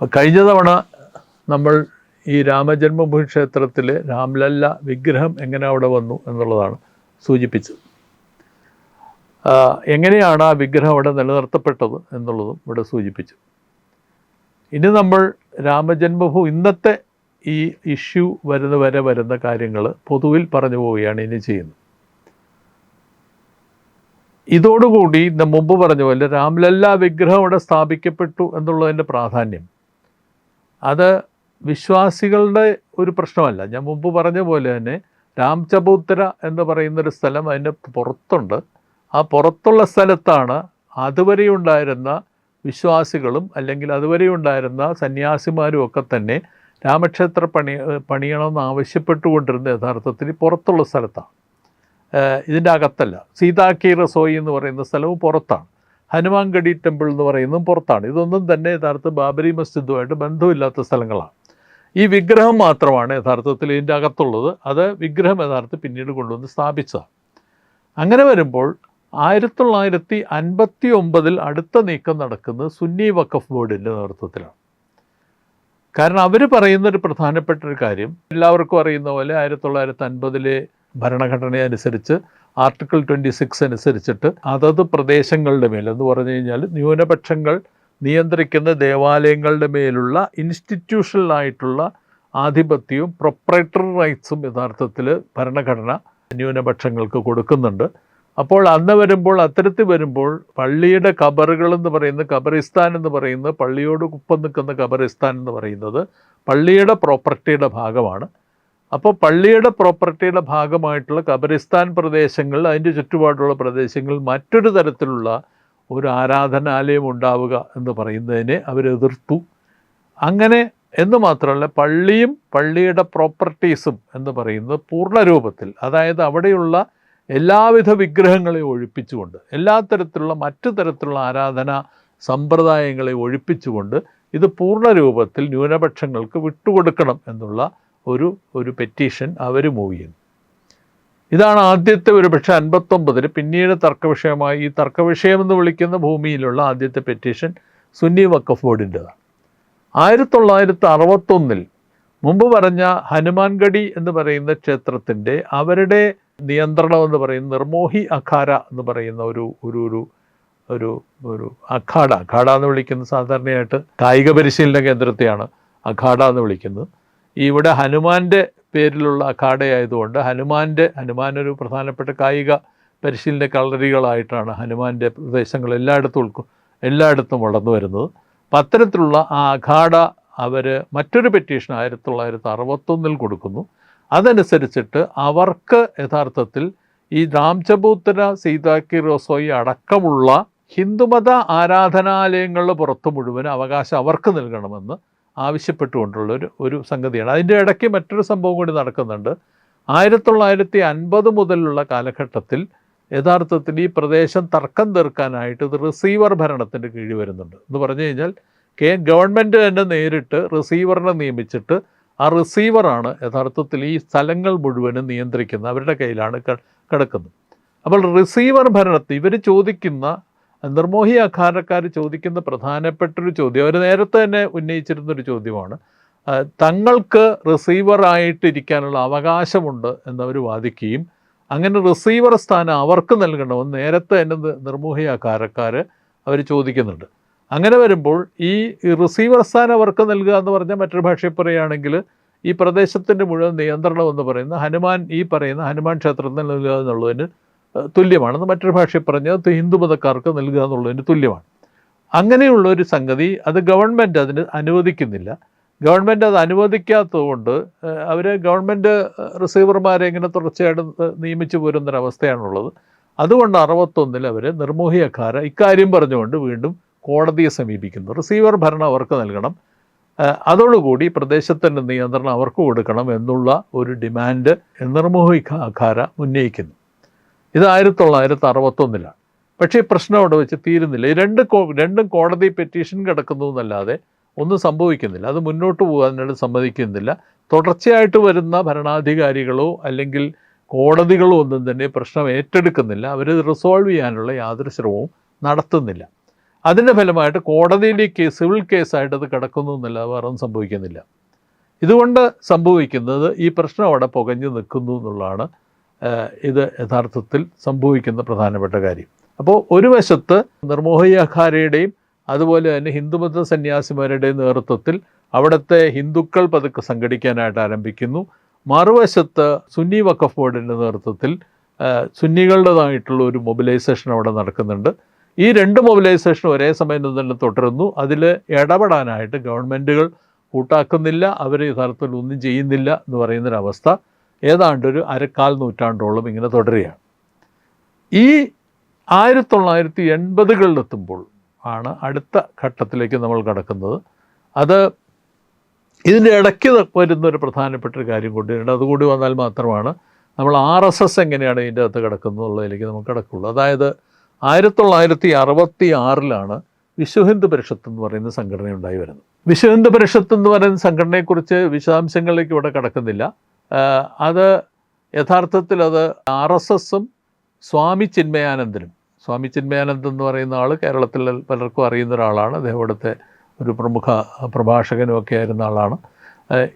കഴിഞ്ഞ തവണ നമ്മൾ ഈ രാമജന്മഭൂമി ക്ഷേത്രത്തിൽ രാംലല്ല വിഗ്രഹം എങ്ങനെ അവിടെ വന്നു എന്നുള്ളതാണ് സൂചിപ്പിച്ചത്. എങ്ങനെയാണ് ആ വിഗ്രഹം അവിടെ നിലനിർത്തപ്പെട്ടത് എന്നുള്ളതും ഇവിടെ സൂചിപ്പിച്ചു. ഇനി നമ്മൾ രാമജന്മഭൂമി ഇന്നത്തെ ഈ ഇഷ്യൂ വരുന്ന വരെ വരുന്ന കാര്യങ്ങൾ പൊതുവിൽ പറഞ്ഞു പോവുകയാണ് ഇനി ചെയ്യുന്നത്. ഇതോടുകൂടി മുമ്പ് പറഞ്ഞ പോലെ രാംലല്ല വിഗ്രഹം അവിടെ സ്ഥാപിക്കപ്പെട്ടു എന്നുള്ളതിന്റെ പ്രാധാന്യം അത് വിശ്വാസികളുടെ ഒരു പ്രശ്നമല്ല. ഞാൻ മുമ്പ് പറഞ്ഞ പോലെ തന്നെ രാംചബൂത്തര എന്ന് പറയുന്നൊരു സ്ഥലം അതിന്റെ പുറത്തുണ്ട്. ആ പുറത്തുള്ള സ്ഥലത്താണ് അതുവരെ ഉണ്ടായിരുന്ന വിശ്വാസികളും അല്ലെങ്കിൽ അതുവരെ ഉണ്ടായിരുന്ന സന്യാസിമാരും ഒക്കെ തന്നെ രാമക്ഷേത്ര പണി പണിയണമെന്ന് ആവശ്യപ്പെട്ടുകൊണ്ടിരുന്ന യഥാർത്ഥത്തിൽ പുറത്തുള്ള സ്ഥലത്താണ്. ഇതിന്റെ അകത്തല്ല. സീതാക്കി റസോയി എന്ന് പറയുന്ന സ്ഥലവും പുറത്താണ്. ഹനുമാൻഗഡി ടെമ്പിൾ എന്ന് പറയുന്നതും പുറത്താണ്. ഇതൊന്നും തന്നെ യഥാർത്ഥ ബാബരി മസ്ജിദുമായിട്ട് ബന്ധമില്ലാത്ത സ്ഥലങ്ങളാണ്. ഈ വിഗ്രഹം മാത്രമാണ് യഥാർത്ഥത്തിൽ ഇതിന്റെ അകത്തുള്ളത്. അത് വിഗ്രഹം യഥാർത്ഥത്തിൽ പിന്നീട് കൊണ്ടുവന്ന് സ്ഥാപിച്ചതാണ്. അങ്ങനെ വരുമ്പോൾ ആയിരത്തി തൊള്ളായിരത്തി അൻപത്തി ഒമ്പതിൽ അടുത്ത നീക്കം നടക്കുന്നത് സുന്നി വഖഫ് ബോർഡിന്റെ നേതൃത്വത്തിലാണ്. കാരണം അവർ പറയുന്ന ഒരു പ്രധാനപ്പെട്ട ഒരു കാര്യം എല്ലാവർക്കും അറിയുന്ന പോലെ ആയിരത്തി തൊള്ളായിരത്തി അൻപതിലെ ഭരണഘടന അനുസരിച്ച് ആർട്ടിക്കിൾ ട്വന്റി സിക്സ് അനുസരിച്ചിട്ട് അതത് പ്രദേശങ്ങളുടെ മേൽ എന്ന് പറഞ്ഞു കഴിഞ്ഞാൽ ന്യൂനപക്ഷങ്ങൾ നിയന്ത്രിക്കുന്ന ദേവാലയങ്ങളുടെ മേലുള്ള ഇൻസ്റ്റിറ്റ്യൂഷണലായിട്ടുള്ള ആധിപത്യവും പ്രൊപ്പറേറ്ററി റൈറ്റ്സും യഥാർത്ഥത്തിൽ ഭരണഘടന ന്യൂനപക്ഷങ്ങൾക്ക് കൊടുക്കുന്നുണ്ട്. അപ്പോൾ അന്ന് വരുമ്പോൾ അത്തരത്തിൽ വരുമ്പോൾ പള്ളിയുടെ കബറുകൾ എന്ന് പറയുന്ന കബറിസ്ഥാൻ എന്ന് പറയുന്നത് പള്ളിയോട് കുപ്പം നിൽക്കുന്ന കബറിസ്ഥാൻ എന്ന് പറയുന്നത് പള്ളിയുടെ പ്രോപ്പർട്ടിയുടെ ഭാഗമാണ്. അപ്പോൾ പള്ളിയുടെ പ്രോപ്പർട്ടിയുടെ ഭാഗമായിട്ടുള്ള ഖബരിസ്ഥാൻ പ്രദേശങ്ങൾ അതിന്റെ ചുറ്റുപാടുള്ള പ്രദേശങ്ങൾ മറ്റൊരു തരത്തിലുള്ള ഒരു ആരാധനാലയം ഉണ്ടാവുക എന്ന് പറയുന്നതിനെ അവരെതിർത്തു അങ്ങനെ എന്ന് മാത്രമല്ല പള്ളിയും പള്ളിയുടെ പ്രോപ്പർട്ടീസും എന്ന് പറയുന്നത് പൂർണ രൂപത്തിൽ അതായത് അവിടെയുള്ള എല്ലാവിധ വിഗ്രഹങ്ങളെ ഒഴിപ്പിച്ചുകൊണ്ട് എല്ലാ തരത്തിലുള്ള മറ്റു തരത്തിലുള്ള ആരാധന സമ്പ്രദായങ്ങളെ ഒഴിപ്പിച്ചുകൊണ്ട് ഇത് പൂർണ രൂപത്തിൽ ന്യൂനപക്ഷങ്ങൾക്ക് വിട്ടുകൊടുക്കണം എന്നുള്ള ഒരു ഒരു പെറ്റീഷൻ അവർ മൂവ് ചെയ്യുന്നു. ഇതാണ് ആദ്യത്തെ ഒരു പക്ഷെ അൻപത്തൊമ്പതിൽ പിന്നീട് തർക്കവിഷയമായി ഈ തർക്കവിഷയം എന്ന് വിളിക്കുന്ന ഭൂമിയിലുള്ള ആദ്യത്തെ പെറ്റീഷൻ സുന്നി വക്കഫ് ബോർഡിന്റെതാണ്. ആയിരത്തി തൊള്ളായിരത്തി അറുപത്തൊന്നിൽ മുമ്പ് പറഞ്ഞ ഹനുമാൻഗഡി എന്ന് പറയുന്ന ക്ഷേത്രത്തിന്റെ അവരുടെ നിയന്ത്രണം എന്ന് പറയുന്ന നിർമോഹി അഖാര എന്ന് പറയുന്ന ഒരു ഒരു ഒരു ഒരു ഒരു അഖാഡ അഖാഡ എന്ന് വിളിക്കുന്നത് സാധാരണയായിട്ട് കായിക പരിശീലന കേന്ദ്രത്തെയാണ് അഖാഡ എന്ന് വിളിക്കുന്നത്. ഇവിടെ ഹനുമാന്റെ പേരിലുള്ള അഖാഡയായതുകൊണ്ട് ഹനുമാന്റെ ഹനുമാൻ ഒരു പ്രധാനപ്പെട്ട കായിക പരിശീലന കളരികളായിട്ടാണ് ഹനുമാന്റെ പ്രദേശങ്ങൾ എല്ലായിടത്തും ഉൾക്കൊ എല്ലായിടത്തും വളർന്നു വരുന്നത്. അപ്പം അത്തരത്തിലുള്ള ആ അഖാഡ അവർ മറ്റൊരു പെറ്റീഷൻ ആയിരത്തി തൊള്ളായിരത്തി അറുപത്തൊന്നിൽ കൊടുക്കുന്നു. അതനുസരിച്ചിട്ട് അവർക്ക് യഥാർത്ഥത്തിൽ ഈ രാംചബൂത്തര സീതാക്കി റോസോയി അടക്കമുള്ള ഹിന്ദുമത ആരാധനാലയങ്ങളുടെ പുറത്ത് മുഴുവൻ അവകാശം അവർക്ക് നൽകണമെന്ന് ആവശ്യപ്പെട്ടുകൊണ്ടുള്ള ഒരു ഒരു സംഗതിയാണ്. അതിന്റെ ഇടയ്ക്ക് മറ്റൊരു സംഭവം കൂടി നടക്കുന്നുണ്ട്. ആയിരത്തി തൊള്ളായിരത്തി അൻപത് മുതലുള്ള കാലഘട്ടത്തിൽ യഥാർത്ഥത്തിൽ ഈ പ്രദേശം തർക്കം തീർക്കാനായിട്ട് ഇത് റിസീവർ ഭരണത്തിന്റെ കീഴിൽ വരുന്നുണ്ട്. എന്ന് പറഞ്ഞു കഴിഞ്ഞാൽ കെ ഗവൺമെന്റ് തന്നെ നേരിട്ട് റിസീവറിനെ നിയമിച്ചിട്ട് ആ റിസീവറാണ് യഥാർത്ഥത്തിൽ ഈ സ്ഥലങ്ങൾ മുഴുവനും നിയന്ത്രിക്കുന്നത്. അവരുടെ കയ്യിലാണ് കിടക്കുന്നത്. അപ്പോൾ റിസീവർ ഭരണത്തിൽ ഇവർ ചോദിക്കുന്ന നിർമോഹി അഖാരക്കാർ ചോദിക്കുന്ന പ്രധാനപ്പെട്ടൊരു ചോദ്യം അവർ നേരത്തെ തന്നെ ഉന്നയിച്ചിരുന്നൊരു ചോദ്യമാണ്. തങ്ങൾക്ക് റിസീവറായിട്ടിരിക്കാനുള്ള അവകാശമുണ്ട് എന്നവർ വാദിക്കുകയും അങ്ങനെ റിസീവർ സ്ഥാനം അവർക്ക് നൽകണമെന്ന് നേരത്തെ തന്നെ നിർമോഹി അഖാരക്കാർ അവർ ചോദിക്കുന്നുണ്ട്. അങ്ങനെ വരുമ്പോൾ ഈ റിസീവർ സ്ഥാനം അവർക്ക് നൽകുക എന്ന് പറഞ്ഞാൽ മറ്റൊരു ഭാഷയിൽ പറയുകയാണെങ്കിൽ ഈ പ്രദേശത്തിന്റെ മുഴുവൻ നിയന്ത്രണം എന്ന് പറയുന്ന ഹനുമാൻ ഈ പറയുന്ന ഹനുമാൻ ക്ഷേത്രത്തിൽ നൽകുക എന്നുള്ളതിന് തുല്യമാണെന്ന് മറ്റൊരു ഭാഷയിൽ പറഞ്ഞാൽ ഹിന്ദു മതക്കാർക്ക് നൽകുക എന്നുള്ളതിന് തുല്യമാണ്. അങ്ങനെയുള്ള ഒരു സംഗതി അത് ഗവൺമെന്റ് അതിന് അനുവദിക്കുന്നില്ല. ഗവൺമെന്റ് അത് അനുവദിക്കാത്തതുകൊണ്ട് അവർ ഗവൺമെന്റ് റിസീവർമാരെ ഇങ്ങനെ തുടർച്ചയായിട്ട് നിയമിച്ചു പോരുന്നൊരവസ്ഥയാണുള്ളത്. അതുകൊണ്ട് അറുപത്തൊന്നിൽ അവർ നിർമോഹി അഖാര ഇക്കാര്യം പറഞ്ഞുകൊണ്ട് വീണ്ടും കോടതിയെ സമീപിക്കുന്നു. റിസീവർ ഭരണം അവർക്ക് നൽകണം. അതോടുകൂടി പ്രദേശത്തിന്റെ നിയന്ത്രണം അവർക്ക് കൊടുക്കണം എന്നുള്ള ഒരു ഡിമാൻഡ് നിർമോഹി അഖാര ഉന്നയിക്കുന്നു. ഇത് ആയിരത്തി തൊള്ളായിരത്തി അറുപത്തൊന്നിലാണ് പക്ഷേ പ്രശ്നം അവിടെ വെച്ച് തീരുന്നില്ല. ഈ രണ്ട് രണ്ടും കോടതി പെറ്റീഷൻ കിടക്കുന്നു എന്നല്ലാതെ ഒന്നും സംഭവിക്കുന്നില്ല. അത് മുന്നോട്ട് പോകാനായിട്ട് സമ്മതിക്കുന്നില്ല. തുടർച്ചയായിട്ട് വരുന്ന ഭരണാധികാരികളോ അല്ലെങ്കിൽ കോടതികളോ ഒന്നും തന്നെ പ്രശ്നം ഏറ്റെടുക്കുന്നില്ല. അവർ റിസോൾവ് ചെയ്യാനുള്ള യാതൊരു ശ്രമവും നടത്തുന്നില്ല. അതിന്റെ ഫലമായിട്ട് കോടതിയിലെ കേസ് സിവിൽ കേസായിട്ട് അത് കിടക്കുന്നു എന്നല്ല വേറെ ഒന്നും സംഭവിക്കുന്നില്ല. ഇതുകൊണ്ട് സംഭവിക്കുന്നത് ഈ പ്രശ്നം അവിടെ പുകഞ്ഞു നിൽക്കുന്നു എന്നുള്ളതാണ് ഇത് യഥാർത്ഥത്തിൽ സംഭവിക്കുന്ന പ്രധാനപ്പെട്ട കാര്യം. അപ്പോൾ ഒരു വശത്ത് നിർമോഹയഖാരയുടെയും അതുപോലെ തന്നെ ഹിന്ദുമത സന്യാസിമാരുടെയും നേതൃത്വത്തിൽ അവിടുത്തെ ഹിന്ദുക്കൾ പതുക്കെ സംഘടിക്കാനായിട്ട് ആരംഭിക്കുന്നു. മറുവശത്ത് സുന്നി വഖഫ് ബോർഡിന്റെ നേതൃത്വത്തിൽ സുന്നികളുടേതായിട്ടുള്ള ഒരു മൊബിലൈസേഷൻ അവിടെ നടക്കുന്നുണ്ട്. ഈ രണ്ട് മൊബിലൈസേഷൻ ഒരേ സമയം തന്നെ തുടരുന്നു. അതിൽ ഇടപെടാനായിട്ട് ഗവൺമെന്റുകൾ കൂട്ടാക്കുന്നില്ല അവർ യഥാർത്ഥത്തിൽ ഒന്നും ചെയ്യുന്നില്ല എന്ന് പറയുന്നൊരവസ്ഥ. ഏതാണ്ട് ഒരു അരക്കാൽ നൂറ്റാണ്ടോളം ഇങ്ങനെ തുടരുകയാണ്. ഈ ആയിരത്തി തൊള്ളായിരത്തി എൺപതുകളിലെത്തുമ്പോൾ ആണ് അടുത്ത ഘട്ടത്തിലേക്ക് നമ്മൾ കടക്കുന്നത്. അത് ഇതിന്റെ ഇടയ്ക്ക് വരുന്ന ഒരു പ്രധാനപ്പെട്ട ഒരു കാര്യം കൊണ്ടുവരേണ്ടത് അതുകൂടി വന്നാൽ മാത്രമാണ് നമ്മൾ ആർ എസ് എസ് എങ്ങനെയാണ് ഇതിന്റെ അകത്ത് കിടക്കുന്നത് എന്നുള്ളതിലേക്ക് നമുക്ക് കിടക്കുള്ളൂ. അതായത് ആയിരത്തി തൊള്ളായിരത്തി അറുപത്തി ആറിലാണ് വിശ്വ ഹിന്ദു പരിഷത്ത് എന്ന് പറയുന്ന സംഘടന ഉണ്ടായി വരുന്നത്. വിശ്വ ഹിന്ദു പരിഷത്ത് എന്ന് പറയുന്ന സംഘടനയെക്കുറിച്ച് വിശദാംശങ്ങളിലേക്ക് ഇവിടെ കിടക്കുന്നില്ല. അത് യഥാർത്ഥത്തിൽ അത് ആർ എസ് എസും സ്വാമി ചിന്മയാനന്ദനും. സ്വാമി ചിന്മയാനന്ദൻ എന്ന് പറയുന്ന ആൾ കേരളത്തിൽ പലർക്കും അറിയുന്ന ഒരാളാണ്. അദ്ദേഹം ഇവിടുത്തെ ഒരു പ്രമുഖ പ്രഭാഷകനും ഒക്കെ ആയിരുന്ന ആളാണ്.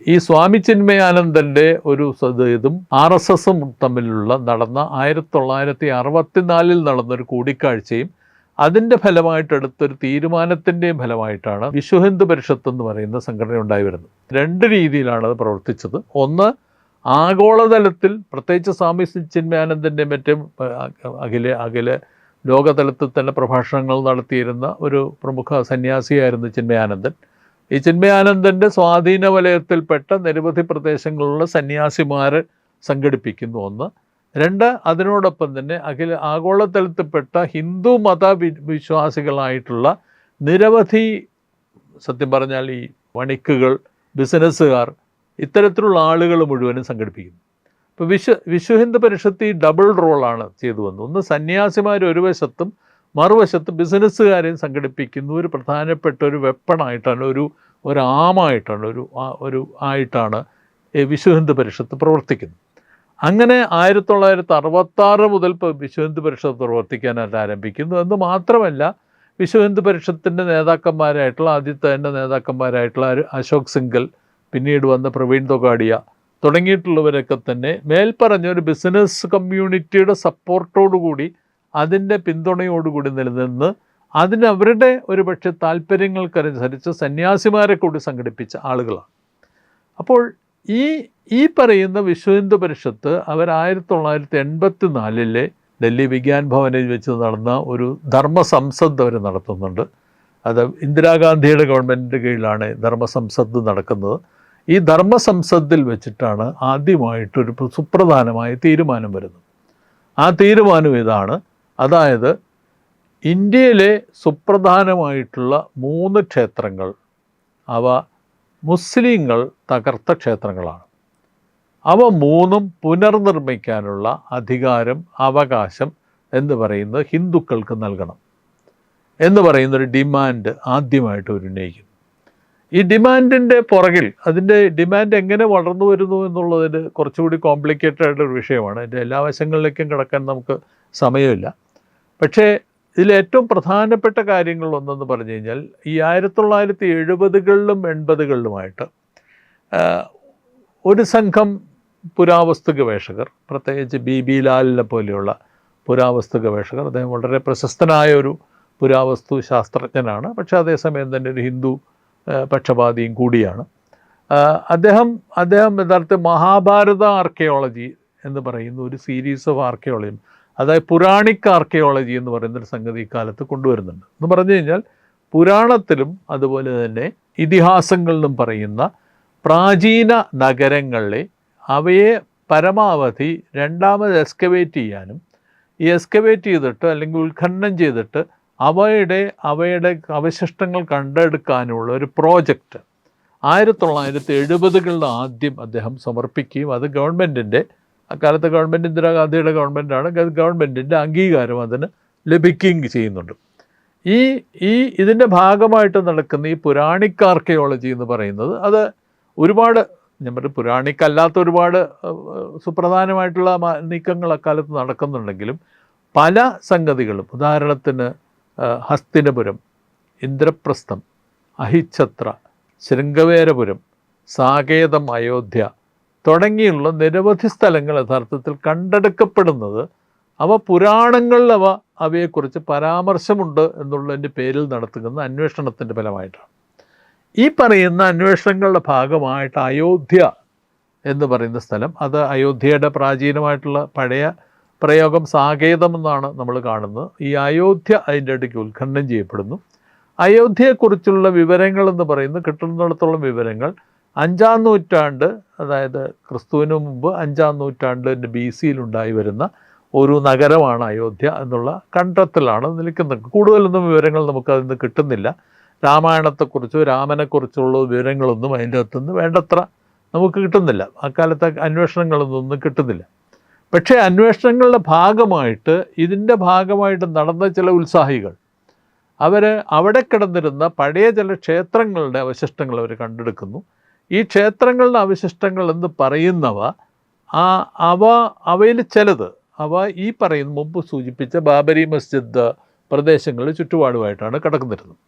ഈ സ്വാമി ചിന്മയാനന്ദന്റെ ഒരു ഇതും ആർ എസ് എസും തമ്മിലുള്ള നടന്ന ആയിരത്തി തൊള്ളായിരത്തി അറുപത്തിനാലിൽ നടന്നൊരു കൂടിക്കാഴ്ചയും അതിന്റെ ഫലമായിട്ടെടുത്തൊരു തീരുമാനത്തിന്റെയും ഫലമായിട്ടാണ് വിശ്വഹിന്ദു പരിഷത്ത് എന്ന് പറയുന്ന സംഘടന ഉണ്ടായി വരുന്നത്. രണ്ട് രീതിയിലാണ് അത് പ്രവർത്തിച്ചത്. ഒന്ന് ആഗോളതലത്തിൽ പ്രത്യേകിച്ച് സ്വാമി ചിന്മയാനന്ദന്റെ മറ്റും അഖിലെ അഖില ലോകതലത്തിൽ തന്നെ പ്രഭാഷണങ്ങൾ നടത്തിയിരുന്ന ഒരു പ്രമുഖ സന്യാസിയായിരുന്നു ചിന്മയാനന്ദൻ. ഈ ചിന്മയാനന്ദന്റെ സ്വാധീന വലയത്തിൽപ്പെട്ട നിരവധി പ്രദേശങ്ങളിലുള്ള സന്യാസിമാർ സംഘടിപ്പിക്കുന്നു ഒന്ന്. രണ്ട് അതിനോടൊപ്പം തന്നെ അഖില ആഗോളതലത്തിൽപ്പെട്ട ഹിന്ദു മത വിശ്വാസികളായിട്ടുള്ള നിരവധി സത്യം പറഞ്ഞാൽ ഈ വണിക്കുകൾ ബിസിനസ്സുകാർ ഇത്തരത്തിലുള്ള ആളുകൾ മുഴുവനും സംഘടിപ്പിക്കുന്നു. ഇപ്പോൾ വിശ്വ വിശ്വ ഹിന്ദു പരിഷത്ത് ഈ ഡബിൾ റോളാണ് ചെയ്തു വന്നത്. ഒന്ന് സന്യാസിമാർ ഒരു വശത്തും മറുവശത്ത് ബിസിനസ്സുകാരെയും സംഘടിപ്പിക്കുന്ന. ഒരു പ്രധാനപ്പെട്ട ഒരു വെപ്പണായിട്ടാണ് ഒരു ഒരു ആമായിട്ടാണ് ഒരു ഒരു ആയിട്ടാണ് വിശ്വ ഹിന്ദു പരിഷത്ത് പ്രവർത്തിക്കുന്നത്. അങ്ങനെ ആയിരത്തി തൊള്ളായിരത്തി അറുപത്താറ് മുതൽ വിശ്വ ഹിന്ദു പരിഷത്ത് പ്രവർത്തിക്കാനായിട്ട് ആരംഭിക്കുന്നു. എന്ന് മാത്രമല്ല വിശ്വ ഹിന്ദു പരിഷത്തിന്റെ നേതാക്കന്മാരായിട്ടുള്ള ആദ്യത്തെ നേതാക്കന്മാരായിട്ടുള്ള അശോക് സിംഗൽ പിന്നീട് വന്ന പ്രവീൺ തൊഗാഡിയ തുടങ്ങിയിട്ടുള്ളവരൊക്കെ തന്നെ മേൽപ്പറഞ്ഞ ഒരു ബിസിനസ് കമ്മ്യൂണിറ്റിയുടെ സപ്പോർട്ടോടുകൂടി അതിന്റെ പിന്തുണയോടുകൂടി നിലനിന്ന് അതിനവരുടെ ഒരു പക്ഷേ താല്പര്യങ്ങൾക്കനുസരിച്ച് സന്യാസിമാരെ കൂടി സംഘടിപ്പിച്ച ആളുകളാണ്. അപ്പോൾ ഈ ഈ പറയുന്ന വിശ്വഹിന്ദു പരിഷത്ത് അവർ ആയിരത്തി തൊള്ളായിരത്തി എൺപത്തി നാലിലെ ഡൽഹി വിജ്ഞാൻ ഭവനിൽ വെച്ച് നടന്ന ഒരു ധർമ്മ സംസദ് അവർ നടത്തുന്നുണ്ട്. അത് ഇന്ദിരാഗാന്ധിയുടെ ഗവൺമെന്റിന്റെ കീഴിലാണ് ധർമ്മ സംസദ് നടക്കുന്നത്. ഈ ധർമ്മ സംസദിൽ വെച്ചിട്ടാണ് ആദ്യമായിട്ടൊരു സുപ്രധാനമായ തീരുമാനം വരുന്നത്. ആ തീരുമാനം ഇതാണ്. അതായത് ഇന്ത്യയിലെ സുപ്രധാനമായിട്ടുള്ള മൂന്ന് ക്ഷേത്രങ്ങൾ അവ മുസ്ലിങ്ങൾ തകർത്ത ക്ഷേത്രങ്ങളാണ്. അവ മൂന്നും പുനർനിർമ്മിക്കാനുള്ള അധികാരം അവകാശം എന്ന് പറയുന്നത് ഹിന്ദുക്കൾക്ക് നൽകണം എന്ന് പറയുന്നൊരു ഡിമാൻഡ് ആദ്യമായിട്ട് ഒരു ഉന്നയിക്കുന്നു. ഈ ഡിമാൻഡിന്റെ പുറകിൽ അതിന്റെ ഡിമാൻഡ് എങ്ങനെ വളർന്നു വരുന്നു എന്നുള്ളതിന് കുറച്ചുകൂടി കോംപ്ലിക്കേറ്റഡ് ആയിട്ടൊരു വിഷയമാണ്. അതിന്റെ എല്ലാ വശങ്ങളിലേക്കും കിടക്കാൻ നമുക്ക് സമയമില്ല. പക്ഷേ ഇതിൽ ഏറ്റവും പ്രധാനപ്പെട്ട കാര്യങ്ങളൊന്നെന്ന് പറഞ്ഞു കഴിഞ്ഞാൽ ഈ ആയിരത്തി തൊള്ളായിരത്തി എഴുപതുകളിലും എൺപതുകളിലുമായിട്ട് ഒരു സംഘം പുരാവസ്തു ഗവേഷകർ പ്രത്യേകിച്ച് ബി. ബി. ലാലിനെ പോലെയുള്ള പുരാവസ്തു ഗവേഷകർ അദ്ദേഹം വളരെ പ്രശസ്തനായ ഒരു പുരാവസ്തു ശാസ്ത്രജ്ഞനാണ്. പക്ഷേ അതേസമയം തന്നെ ഒരു ഹിന്ദു പക്ഷപാതിയും കൂടിയാണ്. അദ്ദേഹം അദ്ദേഹം യഥാർത്ഥ മഹാഭാരത ആർക്കിയോളജി എന്ന് പറയുന്ന ഒരു സീരീസ് ഓഫ് ആർക്കിയോളജി അതായത് പുരാണിക് ആർക്കിയോളജി എന്ന് പറയുന്ന ഒരു സംഗതി ഇക്കാലത്ത് കൊണ്ടുവരുന്നുണ്ട്. എന്ന് പറഞ്ഞു കഴിഞ്ഞാൽ പുരാണത്തിലും അതുപോലെ തന്നെ ഇതിഹാസങ്ങളിലും പറയുന്ന പ്രാചീന നഗരങ്ങളെ അവയെ പരമാവധി രണ്ടാമത് എസ്കവേറ്റ് ചെയ്യാനും ഈ എസ്കവേറ്റ് ചെയ്തിട്ട് അല്ലെങ്കിൽ ഉത്ഖനനം ചെയ്തിട്ട് അവയുടെ അവയുടെ അവശിഷ്ടങ്ങൾ കണ്ടെടുക്കാനുള്ള ഒരു പ്രോജക്റ്റ്. ആയിരത്തി തൊള്ളായിരത്തി എഴുപതുകളിൽ ആദ്യം അദ്ദേഹം സമർപ്പിക്കുകയും അത് ഗവൺമെന്റിന്റെ അക്കാലത്ത് ഗവൺമെന്റ് ഇന്ദിരാഗാന്ധിയുടെ ഗവൺമെന്റാണ് ഗവൺമെന്റിന്റെ അംഗീകാരം അതിന് ലഭിക്കുകയും ചെയ്യുന്നുണ്ട്. ഈ ഈ ഇതിന്റെ ഭാഗമായിട്ട് നടക്കുന്ന ഈ പുരാണിക് ആർക്കിയോളജി എന്ന് പറയുന്നത് അത് ഒരുപാട് ഞാൻ പറയും പുരാണിക്കല്ലാത്ത ഒരുപാട് സുപ്രധാനമായിട്ടുള്ള നീക്കങ്ങൾ അക്കാലത്ത് നടക്കുന്നുണ്ടെങ്കിലും പല സംഗതികളും ഉദാഹരണത്തിന് ഹസ്തിനപുരം ഇന്ദ്രപ്രസ്ഥം അഹിച്ഛത്ര ശൃംഗവേരപുരം സാകേതം അയോധ്യ തുടങ്ങിയുള്ള നിരവധി സ്ഥലങ്ങൾ യഥാർത്ഥത്തിൽ കണ്ടെടുക്കപ്പെടുന്നത് അവ പുരാണങ്ങളിൽ അവ അവയെക്കുറിച്ച് പരാമർശമുണ്ട് എന്നുള്ളതിന്റെ പേരിൽ നടത്തുന്ന അന്വേഷണത്തിന്റെ ഫലമായിട്ടാണ്. ഈ പറയുന്ന അന്വേഷണങ്ങളുടെ ഭാഗമായിട്ട് അയോധ്യ എന്ന് പറയുന്ന സ്ഥലം അത് അയോധ്യയുടെ പ്രാചീനമായിട്ടുള്ള പഴയ പ്രയോഗം സാകേതം എന്നാണ് നമ്മൾ കാണുന്നത്. ഈ അയോധ്യ അതിന്റെ ഇടയ്ക്ക് ഉത്ഖനനം ചെയ്യപ്പെടുന്നു. അയോധ്യയെക്കുറിച്ചുള്ള വിവരങ്ങൾ എന്ന് പറയുന്നത് കിട്ടുന്നിടത്തോളം വിവരങ്ങൾ. അഞ്ചാം നൂറ്റാണ്ട് അതായത് ക്രിസ്തുവിന് മുമ്പ് അഞ്ചാം നൂറ്റാണ്ടിന്റെ ബി സിയിലുണ്ടായി വരുന്ന ഒരു നഗരമാണ് അയോധ്യ എന്നുള്ള കണ്ടെത്തലാണ് നിൽക്കുന്നത്. കൂടുതലൊന്നും വിവരങ്ങൾ നമുക്ക് അതിൽ നിന്ന് കിട്ടുന്നില്ല. രാമായണത്തെക്കുറിച്ചോ രാമനെക്കുറിച്ചുള്ള വിവരങ്ങളൊന്നും അതിന്റെ അകത്തുനിന്ന് വേണ്ടത്ര നമുക്ക് കിട്ടുന്നില്ല. അക്കാലത്തെ അന്വേഷണങ്ങളൊന്നും കിട്ടുന്നില്ല. പക്ഷേ അന്വേഷണങ്ങളുടെ ഭാഗമായിട്ട് ഇതിന്റെ ഭാഗമായിട്ട് നടന്ന ചില ഉത്സാഹികൾ അവർ അവിടെ കിടന്നിരുന്ന പഴയ ചില ക്ഷേത്രങ്ങളുടെ അവശിഷ്ടങ്ങൾ അവർ കണ്ടെടുക്കുന്നു. ഈ ക്ഷേത്രങ്ങളുടെ അവശിഷ്ടങ്ങൾ എന്ന് പറയുന്നവ ആ അവ അവയിൽ ചിലത് അവ ഈ പറയുന്ന മുമ്പ് സൂചിപ്പിച്ച ബാബരി മസ്ജിദ് പ്രദേശങ്ങളിൽ ചുറ്റുപാടുമായിട്ടാണ് കിടക്കുന്നിരുന്നത്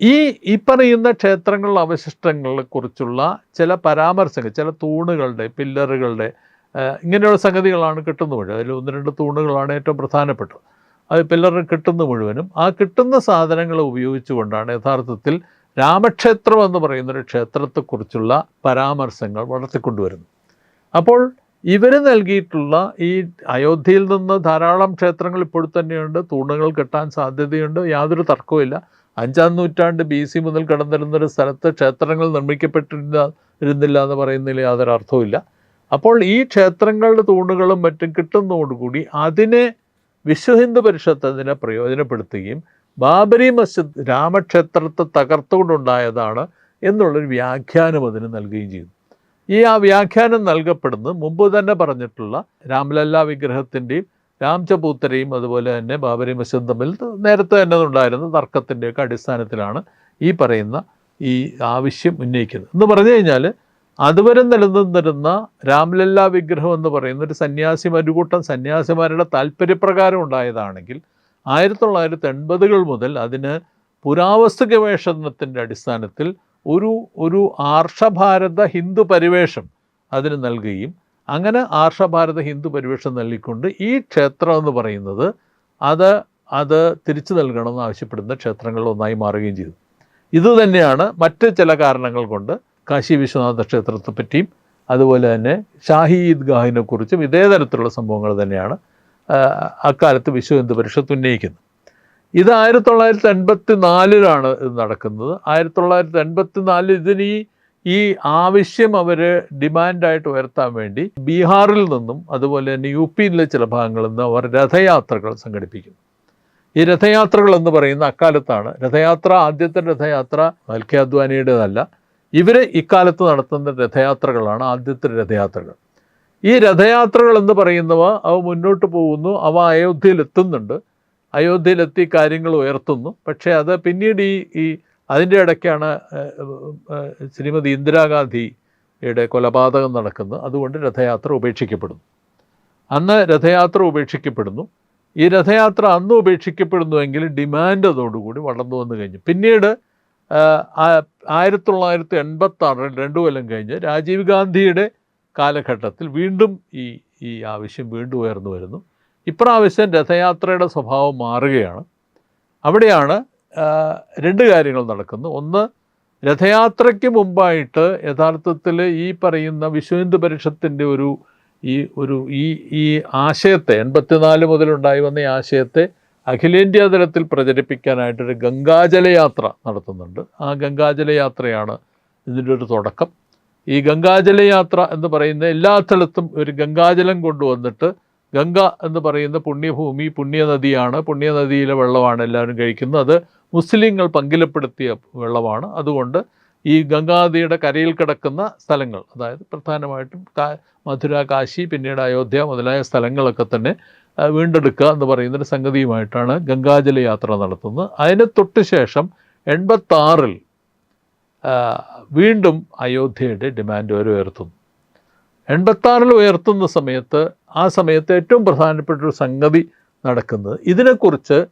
ഈ ഈ പറയുന്ന ക്ഷേത്രങ്ങളുടെ അവശിഷ്ടങ്ങളെക്കുറിച്ചുള്ള ചില പരാമർശങ്ങൾ ചില തൂണുകളുടെ പില്ലറുകളുടെ ഇങ്ങനെയുള്ള സംഗതികളാണ് കിട്ടുന്നത് മുഴുവൻ. അതിൽ ഒന്ന് രണ്ട് തൂണുകളാണ് ഏറ്റവും പ്രധാനപ്പെട്ടത്. അത് പില്ലറിന് കിട്ടുന്ന മുഴുവനും. ആ കിട്ടുന്ന സാധനങ്ങൾ ഉപയോഗിച്ചുകൊണ്ടാണ് യഥാർത്ഥത്തിൽ രാമക്ഷേത്രം എന്ന് പറയുന്നൊരു ക്ഷേത്രത്തെക്കുറിച്ചുള്ള പരാമർശങ്ങൾ വളർത്തിക്കൊണ്ടുവരുന്നത്. അപ്പോൾ ഇവർ നൽകിയിട്ടുള്ള ഈ അയോധ്യയിൽ നിന്ന് ധാരാളം ക്ഷേത്രങ്ങൾ ഇപ്പോൾ തന്നെയുണ്ട്. തൂണുകൾ കെട്ടാൻ സാധ്യതയുണ്ട്. യാതൊരു തർക്കവുമില്ല. അഞ്ചാം നൂറ്റാണ്ട് ബി സി മുതൽ കടന്നിരുന്ന ഒരു സ്ഥലത്ത് ക്ഷേത്രങ്ങൾ നിർമ്മിക്കപ്പെട്ടിരുന്ന ഇരുന്നില്ല എന്ന് പറയുന്നതിൽ യാതൊരു അർത്ഥവുമില്ല. അപ്പോൾ ഈ ക്ഷേത്രങ്ങളുടെ തൂണുകളും മറ്റും കിട്ടുന്നതോടുകൂടി അതിനെ വിശ്വ ഹിന്ദു പ്രയോജനപ്പെടുത്തുകയും ബാബരി മസ്ജിദ് രാമക്ഷേത്രത്തെ തകർത്തുകൊണ്ടുണ്ടായതാണ് എന്നുള്ളൊരു വ്യാഖ്യാനം അതിന് നൽകുകയും ചെയ്തു. ഈ ആ വ്യാഖ്യാനം നൽകപ്പെടുന്നത് മുമ്പ് തന്നെ പറഞ്ഞിട്ടുള്ള രാംലല്ല വിഗ്രഹത്തിന്റെയും രാംചപൂത്തരയും അതുപോലെ തന്നെ ബാബരി മസ്ജിദ് തമ്മിൽ നേരത്തെ തന്നെ ഉണ്ടായിരുന്ന തർക്കത്തിന്റെയൊക്കെ അടിസ്ഥാനത്തിലാണ് ഈ പറയുന്ന ഈ ആവശ്യം ഉന്നയിക്കുന്നത്. എന്ന് പറഞ്ഞു കഴിഞ്ഞാൽ അതുവരെ നിലനിന്നിരുന്ന രാംലല്ല വിഗ്രഹം എന്ന് പറയുന്ന ഒരു സന്യാസി മരുകൂട്ടം സന്യാസിമാരുടെ താല്പര്യപ്രകാരം ഉണ്ടായതാണെങ്കിൽ ആയിരത്തി തൊള്ളായിരത്തി എൺപതുകൾ മുതൽ അതിന് പുരാവസ്തു ഗവേഷണത്തിന്റെ അടിസ്ഥാനത്തിൽ ഒരു ഒരു ആർഷഭാരത ഹിന്ദു പരിവേഷം അതിന് നൽകുകയും അങ്ങനെ ആർഷഭാരത ഹിന്ദു പരിവേഷം നൽകിക്കൊണ്ട് ഈ ക്ഷേത്രം എന്ന് പറയുന്നത് അത് അത് തിരിച്ചു നൽകണമെന്ന് ആവശ്യപ്പെടുന്ന ക്ഷേത്രങ്ങളിൽ ഒന്നായി മാറുകയും ചെയ്തു. ഇതുതന്നെയാണ് മറ്റ് ചില കാരണങ്ങൾ കൊണ്ട് കാശി വിശ്വനാഥ ക്ഷേത്രത്തെ പറ്റിയും അതുപോലെ തന്നെ ഷാഹി ഈദ്ഗാഹിനെ കുറിച്ചും ഇതേ തരത്തിലുള്ള സംഭവങ്ങൾ തന്നെയാണ് അക്കാലത്ത് വിശ്വ ഹിന്ദു പരിഷത്ത് ഉന്നയിക്കുന്നത്. ഇത് ആയിരത്തി തൊള്ളായിരത്തി എൺപത്തി നാലിലാണ് ഇത് നടക്കുന്നത്. ആയിരത്തി തൊള്ളായിരത്തി എൺപത്തി നാലിൽ ഇതിന് ഈ ഈ ആവശ്യം അവർ ഡിമാൻഡായിട്ട് ഉയർത്താൻ വേണ്ടി ബീഹാറിൽ നിന്നും അതുപോലെ തന്നെ യു പിയിലെ ചില ഭാഗങ്ങളിൽ നിന്ന് അവർ രഥയാത്രകൾ സംഘടിപ്പിക്കുന്നു. ഈ രഥയാത്രകൾ എന്ന് പറയുന്ന അക്കാലത്താണ്. രഥയാത്ര ആദ്യത്തെ രഥയാത്ര മൽക്കെ അദ്വാനിയുടേതല്ല. ഇവർ ഇക്കാലത്ത് നടത്തുന്ന രഥയാത്രകളാണ് ആദ്യത്തെ രഥയാത്രകൾ. ഈ രഥയാത്രകൾ എന്ന് പറയുന്നവ അവ മുന്നോട്ട് പോകുന്നു അവ അയോധ്യയിൽ എത്തുന്നുണ്ട് അയോധ്യയിലെത്തി കാര്യങ്ങൾ ഉയർത്തുന്നു. പക്ഷേ അത് പിന്നീട് ഈ ഈ അതിന്റെ ഇടയ്ക്കാണ് ശ്രീമതി ഇന്ദിരാഗാന്ധിയുടെ കൊലപാതകം നടക്കുന്നത്. അതുകൊണ്ട് രഥയാത്ര ഉപേക്ഷിക്കപ്പെടുന്നു. അന്ന് രഥയാത്ര ഉപേക്ഷിക്കപ്പെടുന്നു. ഈ രഥയാത്ര അന്ന് ഉപേക്ഷിക്കപ്പെടുന്നുവെങ്കിൽ ഡിമാൻഡ് അതോടുകൂടി വളർന്നു വന്നു കഴിഞ്ഞു. പിന്നീട് ആയിരത്തി തൊള്ളായിരത്തി എൺപത്തി ആറിൽ രണ്ടു കൊല്ലം കഴിഞ്ഞ് രാജീവ് ഗാന്ധിയുടെ കാലഘട്ടത്തിൽ വീണ്ടും ഈ ഈ ആവശ്യം വീണ്ടും ഉയർന്നു വരുന്നു. ഇപ്രാവശ്യം രഥയാത്രയുടെ സ്വഭാവം മാറുകയാണ്. അവിടെയാണ് രണ്ട് കാര്യങ്ങൾ നടക്കുന്നു ഒന്ന് രഥയാത്രയ്ക്ക് മുമ്പായിട്ട് യഥാർത്ഥത്തിൽ ഈ പറയുന്ന വിശ്വ ഹിന്ദു പരിഷത്തിന്റെ ഒരു ഈ ഒരു ഈ ഈ ആശയത്തെ എൺപത്തിനാല് മുതലുണ്ടായി വന്ന ഈ ആശയത്തെ അഖിലേന്ത്യാ തലത്തിൽ പ്രചരിപ്പിക്കാനായിട്ടൊരു ഗംഗാജലയാത്ര നടത്തുന്നുണ്ട്. ആ ഗംഗാജലയാത്രയാണ് ഇതിന്റെ ഒരു തുടക്കം. ഈ ഗംഗാജലയാത്ര എന്ന് പറയുന്ന എല്ലാ സ്ഥലത്തും ഒരു ഗംഗാജലം കൊണ്ടുവന്നിട്ട് ഗംഗ എന്ന് പറയുന്ന പുണ്യഭൂമി പുണ്യനദിയാണ്. പുണ്യനദിയിലെ വെള്ളമാണ് എല്ലാവരും കഴിക്കുന്നത്. അത് മുസ്ലിങ്ങൾ പങ്കിലപ്പെടുത്തിയ വെള്ളമാണ്. അതുകൊണ്ട് ഈ ഗംഗാനദിയുടെ കരയിൽ കിടക്കുന്ന സ്ഥലങ്ങൾ അതായത് പ്രധാനമായിട്ടും മധുര കാശി പിന്നീട് അയോധ്യ മുതലായ സ്ഥലങ്ങളൊക്കെ തന്നെ വീണ്ടെടുക്കുക എന്ന് പറയുന്നൊരു സംഗതിയുമായിട്ടാണ് ഗംഗാജല യാത്ര നടത്തുന്നത്. അതിന് തൊട്ട് ശേഷം എൺപത്താറിൽ വീണ്ടും അയോധ്യയുടെ ഡിമാൻഡ് വരെ ഉയർത്തുന്നു. എൺപത്താറിൽ ഉയർത്തുന്ന സമയത്ത് ആ സമയത്ത് ഏറ്റവും പ്രധാനപ്പെട്ട ഒരു സംഗതി നടക്കുന്നത് ഇതിനെക്കുറിച്ച്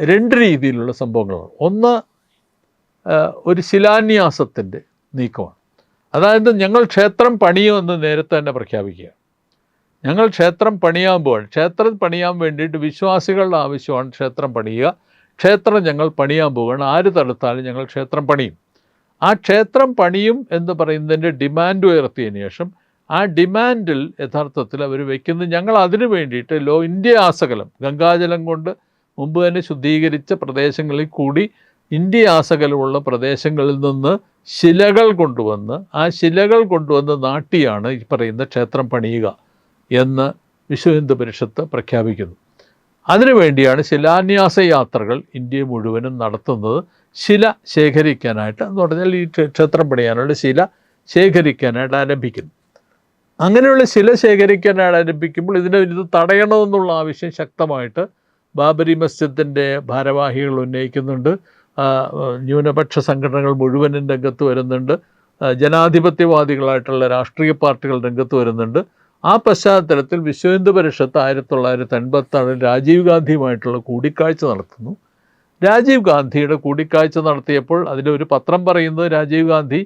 രണ്ട് രീതിയിലുള്ള സംഭവങ്ങളാണ്. ഒന്ന് ഒരു ശിലാന്യാസത്തിന്റെ നീക്കമാണ്. അതായത് ഞങ്ങൾ ക്ഷേത്രം പണിയുമെന്ന് നേരത്തെ തന്നെ പ്രഖ്യാപിക്കുക ഞങ്ങൾ ക്ഷേത്രം പണിയാൻ പോവാണ് ക്ഷേത്രം പണിയാൻ വേണ്ടിയിട്ട് വിശ്വാസികളുടെ ആവശ്യമാണ് ക്ഷേത്രം പണിയുക. ക്ഷേത്രം ഞങ്ങൾ പണിയാൻ പോവുകയാണ്. ആര് തടുത്താലും ഞങ്ങൾ ക്ഷേത്രം പണിയും. ആ ക്ഷേത്രം പണിയും എന്ന് പറയുന്നതിന്റെ ഡിമാൻഡ് ഉയർത്തിയതിന് ശേഷം ആ ഡിമാൻഡിൽ യഥാർത്ഥത്തിൽ അവർ വയ്ക്കുന്നത് ഞങ്ങൾ അതിനു വേണ്ടിയിട്ട് ലോ ഇന്ത്യ ആസകലം ഗംഗാജലം കൊണ്ട് മുമ്പ് തന്നെ ശുദ്ധീകരിച്ച പ്രദേശങ്ങളിൽ കൂടി ഇന്ത്യ ആസകലമുള്ള പ്രദേശങ്ങളിൽ നിന്ന് ശിലകൾ കൊണ്ടുവന്ന് ആ ശിലകൾ കൊണ്ടുവന്ന് നാട്ടിയാണ് ഈ പറയുന്ന ക്ഷേത്രം പണിയുക. എന്ന് വിശ്വഹിന്ദു പരിഷത്ത് പ്രഖ്യാപിക്കുന്നു അതിനുവേണ്ടിയാണ് ശിലാന്യാസ യാത്രകൾ ഇന്ത്യ മുഴുവനും നടത്തുന്നത്. ശില ശേഖരിക്കാനായിട്ട് എന്ന് പറഞ്ഞാൽ ഈ ക്ഷേ- ക്ഷേത്രം പണിയാനുള്ള ശില ശേഖരിക്കാനായിട്ട് ആരംഭിക്കുന്നു. അങ്ങനെയുള്ള ശില ശേഖരിക്കാനായിട്ട് ആരംഭിക്കുമ്പോൾ ഇതിനെ ഇത് തടയണമെന്നുള്ള ആവശ്യം ശക്തമായിട്ട് ബാബരി മസ്ജിദിന്റെ ഭാരവാഹികൾ ഉന്നയിക്കുന്നുണ്ട്. ന്യൂനപക്ഷ സംഘടനകൾ മുഴുവനും രംഗത്ത് വരുന്നുണ്ട്. ജനാധിപത്യവാദികളായിട്ടുള്ള രാഷ്ട്രീയ പാർട്ടികൾ രംഗത്ത് വരുന്നുണ്ട്. ആ പശ്ചാത്തലത്തിൽ വിശ്വ ഹിന്ദു പരിഷത്ത് ആയിരത്തി തൊള്ളായിരത്തി എൺപത്താറിൽ രാജീവ് ഗാന്ധിയുമായിട്ടുള്ള കൂടിക്കാഴ്ച നടത്തുന്നു. രാജീവ് ഗാന്ധിയുടെ കൂടിക്കാഴ്ച നടത്തിയപ്പോൾ അതിലൊരു പത്രം പറയുന്നത് രാജീവ് ഗാന്ധി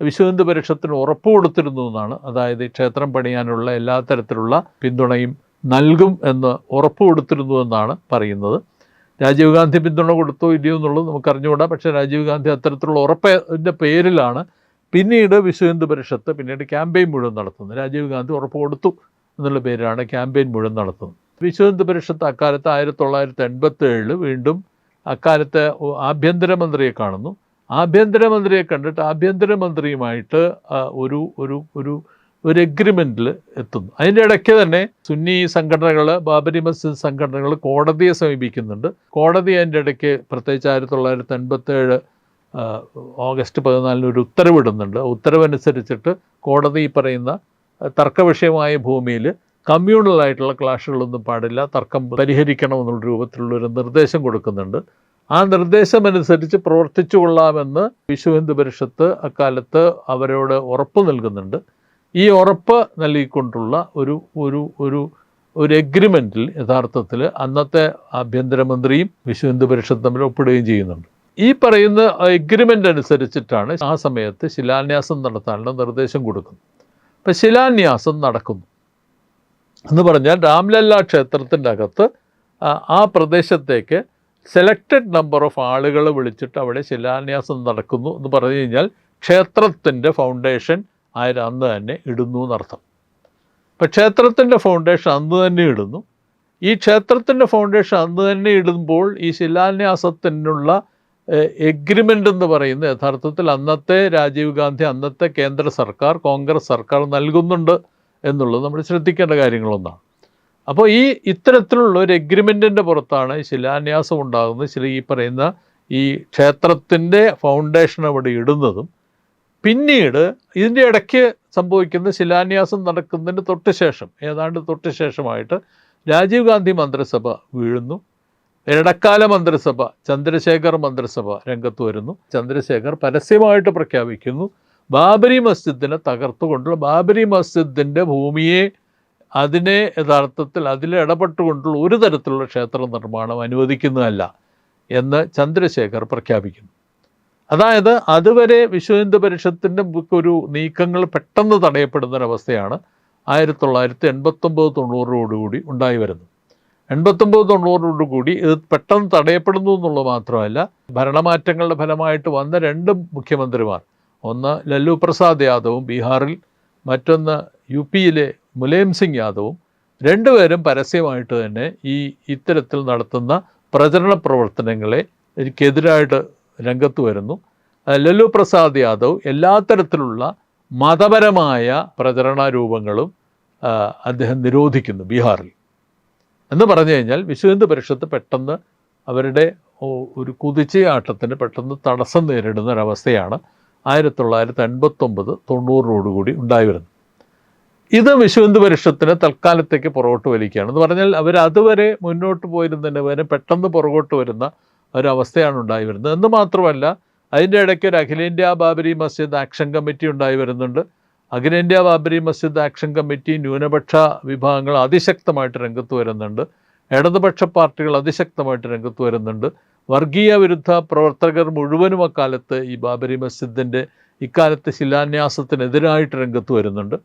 വിശ്വ ഹിന്ദു പരിഷത്തിന് ഉറപ്പ് കൊടുത്തിരുന്നു എന്നാണ്. അതായത് ക്ഷേത്രം പണിയാനുള്ള എല്ലാ തരത്തിലുള്ള പിന്തുണയും നൽകും എന്ന് ഉറപ്പ് കൊടുത്തിരുന്നു എന്നാണ് പറയുന്നത്. രാജീവ് ഗാന്ധി പിന്തുണ കൊടുത്തോ ഇല്ലയോ എന്നുള്ളത് നമുക്ക് അറിഞ്ഞുകൂടാ പക്ഷേ രാജീവ് ഗാന്ധി അത്തരത്തിലുള്ള ഉറപ്പിന്റെ പേരിലാണ് പിന്നീട് വിശ്വ ഹിന്ദു പരിഷത്ത് പിന്നീട് ക്യാമ്പയിൻ മുഴുവൻ നടത്തുന്നു. രാജീവ് ഗാന്ധി ഉറപ്പ് കൊടുത്തു എന്നുള്ള പേരിലാണ് ക്യാമ്പയിൻ മുഴുവൻ നടത്തുന്നത്. വിശ്വ ഹിന്ദു പരിഷത്ത് അക്കാലത്ത് ആയിരത്തി തൊള്ളായിരത്തി എൺപത്തി ഏഴിൽ വീണ്ടും അക്കാലത്തെ ആഭ്യന്തരമന്ത്രിയെ കാണുന്നു. ആഭ്യന്തരമന്ത്രിയെ കണ്ടിട്ട് ആഭ്യന്തരമന്ത്രിയുമായിട്ട് ഒരു ഒരു ഒരു ഒരു എഗ്രിമെന്റിൽ എത്തുന്നു. അതിന്റെ ഇടയ്ക്ക് തന്നെ സുന്നി സംഘടനകൾ ബാബരി മസ്ജിദ് സംഘടനകൾ കോടതിയെ സമീപിക്കുന്നുണ്ട്. കോടതി അതിന്റെ ഇടയ്ക്ക് പ്രത്യേകിച്ച് ആയിരത്തി തൊള്ളായിരത്തി എൺപത്തേഴ് ഓഗസ്റ്റ് പതിനാലിന് ഒരു ഉത്തരവിടുന്നുണ്ട്. ഉത്തരവനുസരിച്ചിട്ട് കോടതി ഈ പറയുന്ന തർക്കവിഷയമായ ഭൂമിയിൽ കമ്മ്യൂണലായിട്ടുള്ള ക്ലാഷുകളൊന്നും പാടില്ല. തർക്കം പരിഹരിക്കണമെന്നുള്ള രൂപത്തിലുള്ള ഒരു നിർദ്ദേശം കൊടുക്കുന്നുണ്ട്. ആ നിർദ്ദേശമനുസരിച്ച് പ്രവർത്തിച്ചു കൊള്ളാമെന്ന് വിശ്വ ഹിന്ദു പരിഷത്ത് അക്കാലത്ത് അവരോട് ഉറപ്പ് നൽകുന്നുണ്ട്. ഈ ഉറപ്പ് നൽകിക്കൊണ്ടുള്ള ഒരു ഒരു ഒരു ഒരു എഗ്രിമെന്റിൽ യഥാർത്ഥത്തിൽ അന്നത്തെ ആഭ്യന്തരമന്ത്രിയും വിശ്വ ഹിന്ദു പരിഷത്ത് തമ്മിൽ ഒപ്പിടുകയും ചെയ്യുന്നുണ്ട്. ഈ പറയുന്ന എഗ്രിമെന്റ് അനുസരിച്ചിട്ടാണ് ആ സമയത്ത് ശിലാന്യാസം നടത്താനുള്ള നിർദ്ദേശം കൊടുക്കുന്നത്. അപ്പം ശിലാന്യാസം നടക്കുന്നു. എന്ന് പറഞ്ഞാൽ രാംലല്ല ക്ഷേത്രത്തിന്റെ അകത്ത് ആ, പ്രദേശത്തേക്ക് സെലക്റ്റഡ് നമ്പർ ഓഫ് ആളുകൾ വിളിച്ചിട്ട് അവിടെ ശിലാന്യാസം നടക്കുന്നു എന്ന് പറഞ്ഞു കഴിഞ്ഞാൽ ക്ഷേത്രത്തിന്റെ ഫൗണ്ടേഷൻ ആയിരം അന്ന് തന്നെ ഇടുന്നു എന്നർത്ഥം. ഇപ്പം ക്ഷേത്രത്തിന്റെ ഫൗണ്ടേഷൻ അന്ന് തന്നെ ഇടുന്നു. ഈ ക്ഷേത്രത്തിന്റെ ഫൗണ്ടേഷൻ അന്ന് തന്നെ ഇടുമ്പോൾ ഈ ശിലാന്യാസത്തിനുള്ള എഗ്രിമെന്റ് എന്ന് പറയുന്ന യഥാർത്ഥത്തിൽ അന്നത്തെ രാജീവ് ഗാന്ധി അന്നത്തെ കേന്ദ്ര സർക്കാർ കോൺഗ്രസ് സർക്കാർ നൽകുന്നുണ്ട് എന്നുള്ളത് നമ്മൾ ശ്രദ്ധിക്കേണ്ട കാര്യങ്ങളൊന്നാണ്. അപ്പോൾ ഈ ഇത്തരത്തിലുള്ള ഒരു എഗ്രിമെന്റിന്റെ പുറത്താണ് ശിലാന്യാസം ഉണ്ടാകുന്നത്. ശരി ഈ പറയുന്ന ഈ ക്ഷേത്രത്തിന്റെ ഫൗണ്ടേഷൻ അവിടെ ഇടുന്നതും പിന്നീട് ഇതിന്റെ ഇടയ്ക്ക് സംഭവിക്കുന്ന ശിലാന്യാസം നടക്കുന്നതിന് തൊട്ട് ശേഷം ഏതാണ്ട് തൊട്ട് ശേഷമായിട്ട് രാജീവ് ഗാന്ധി മന്ത്രിസഭ വീഴുന്നു. ഇടക്കാല മന്ത്രിസഭ ചന്ദ്രശേഖർ മന്ത്രിസഭ രംഗത്ത് വരുന്നു. ചന്ദ്രശേഖർ പരസ്യമായിട്ട് പ്രഖ്യാപിക്കുന്നു. ബാബരി മസ്ജിദിനെ തകർത്തുകൊണ്ടുള്ള ബാബരി മസ്ജിദിന്റെ ഭൂമിയെ അതിനെ യഥാർത്ഥത്തിൽ അതിൽ ഇടപെട്ടുകൊണ്ടുള്ള ഒരു തരത്തിലുള്ള ക്ഷേത്ര നിർമ്മാണം അനുവദിക്കുന്നതല്ല എന്ന് ചന്ദ്രശേഖർ പ്രഖ്യാപിക്കുന്നു. അതായത് അതുവരെ വിശ്വ ഹിന്ദു പരിഷത്തിന്റെ ഒരു നീക്കങ്ങൾ പെട്ടെന്ന് തടയപ്പെടുന്ന ഒരവസ്ഥയാണ് ആയിരത്തി തൊള്ളായിരത്തി എൺപത്തൊമ്പത് തൊണ്ണൂറോടുകൂടി ഉണ്ടായി വരുന്നത്. എൺപത്തൊമ്പത് തൊണ്ണൂറോടുകൂടി ഇത് പെട്ടെന്ന് തടയപ്പെടുന്നു എന്നുള്ളത് മാത്രമല്ല ഭരണമാറ്റങ്ങളുടെ ഫലമായിട്ട് വന്ന രണ്ട് മുഖ്യമന്ത്രിമാർ ഒന്ന് ലല്ലു പ്രസാദ് യാദവും ബീഹാറിൽ മറ്റൊന്ന് യു പിയിലെ മുലയം സിംഗ് യാദവും രണ്ടുപേരും പരസ്യമായിട്ട് തന്നെ ഈ ഇത്തരത്തിൽ നടത്തുന്ന പ്രചരണ പ്രവർത്തനങ്ങളെ എനിക്കെതിരായിട്ട് രംഗത്ത് വരുന്നു. ലല്ലു പ്രസാദ് യാദവ് എല്ലാ തരത്തിലുള്ള മതപരമായ പ്രചരണ രൂപങ്ങളും അദ്ദേഹം നിരോധിക്കുന്നു ബീഹാറിൽ. എന്ന് പറഞ്ഞു കഴിഞ്ഞാൽ വിശുദ്ധ പരിഷത്ത് പെട്ടെന്ന് അവരുടെ ഒരു കുതിച്ചയാട്ടത്തിന് പെട്ടെന്ന് തടസ്സം നേരിടുന്ന ഒരവസ്ഥയാണ് ആയിരത്തി തൊള്ളായിരത്തി അൻപത്തൊമ്പത് തൊണ്ണൂറിനോടുകൂടി ഉണ്ടായി വരുന്നത് ഇത് വിശ്വ പരിഷത്തിന് പരിഷത്തിനെ തൽക്കാലത്തേക്ക് പുറകോട്ട് വലിക്കുകയാണ്. എന്ന് പറഞ്ഞാൽ അവർ അതുവരെ മുന്നോട്ട് പോയിരുന്നതിന് വരെ പെട്ടെന്ന് പുറകോട്ട് വരുന്ന ഒരവസ്ഥയാണ് ഉണ്ടായി വരുന്നത് എന്ന് മാത്രമല്ല അതിന്റെ ഇടയ്ക്ക് ഒരു അഖിലേന്ത്യാ ബാബരി മസ്ജിദ് ആക്ഷൻ കമ്മിറ്റി ഉണ്ടായി വരുന്നുണ്ട്. അഖിലേന്ത്യാ ബാബരി മസ്ജിദ് ആക്ഷൻ കമ്മിറ്റി ന്യൂനപക്ഷ വിഭാഗങ്ങൾ അതിശക്തമായിട്ട് രംഗത്ത് വരുന്നുണ്ട്. ഇടതുപക്ഷ പാർട്ടികൾ അതിശക്തമായിട്ട് രംഗത്ത് വരുന്നുണ്ട്. വർഗീയ വിരുദ്ധ പ്രവർത്തകർ മുഴുവനും അക്കാലത്ത് ഈ ബാബരി മസ്ജിദിന്റെ ഇക്കാലത്ത് ശിലാന്യാസത്തിനെതിരായിട്ട് രംഗത്ത് വരുന്നുണ്ട്.